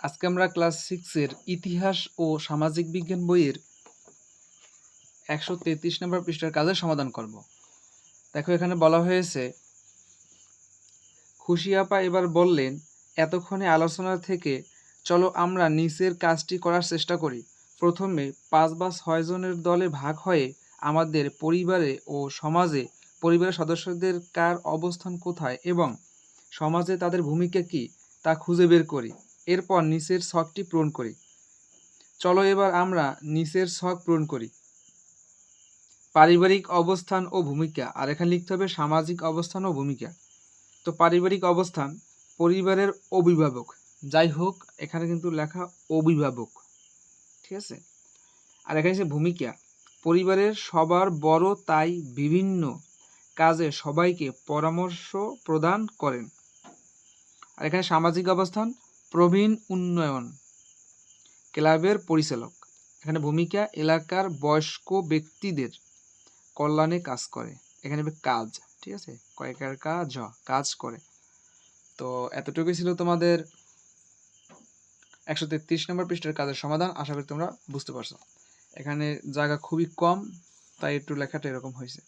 আজকে আমরা ক্লাস সিক্সের ইতিহাস ও সামাজিক বিজ্ঞান বইয়ের একশো তেত্রিশ নম্বর পৃষ্ঠার কাজের সমাধান করব। দেখো এখানে বলা হয়েছে, খুশি এবার বললেন, এতক্ষণে আলোচনা থেকে চলো আমরা নিচের কাজটি করার চেষ্টা করি। প্রথমে পাঁচ বা ছয় জনের দলে ভাগ হয়ে আমাদের পরিবারে ও সমাজে পরিবারের সদস্যদের কার অবস্থান কোথায় এবং সমাজে তাদের ভূমিকা কী তা খুঁজে বের করি। এরপর নিচের ছকটি পূরণ করি। চলো এবার আমরা নিচের ছক পূরণ করি। পারিবারিক অবস্থান ও ভূমিকা, আর এখানে লিখতে হবে সামাজিক অবস্থান ও ভূমিকা। তো পারিবারিক অবস্থান, পরিবারের অভিভাবক, যাই হোক, এখানে কিন্তু লেখা অভিভাবক, ঠিক আছে? আর এখানে হচ্ছে ভূমিকা, পরিবারের সবার বড় তাই বিভিন্ন কাজে সবাইকে পরামর্শ প্রদান করেন। আর এখানে সামাজিক অবস্থান প্রবীণ উন্নয়ন ক্লাবের পরিচালক। এখানে ভূমিকা এলাকার বয়স্ক ব্যক্তিদের কল্যাণে কাজ করে। এখানে কাজ, ঠিক আছে? কয়েকার কাজ কাজ করে। তো এতটুকুই ছিল তোমাদের একশো তেত্রিশ নম্বর পৃষ্ঠার কাজের সমাধান। আশা করি তোমরা বুঝতে পারছ। এখানে জায়গা খুবই কম, তাই একটু লেখাটা এরকম হয়েছে।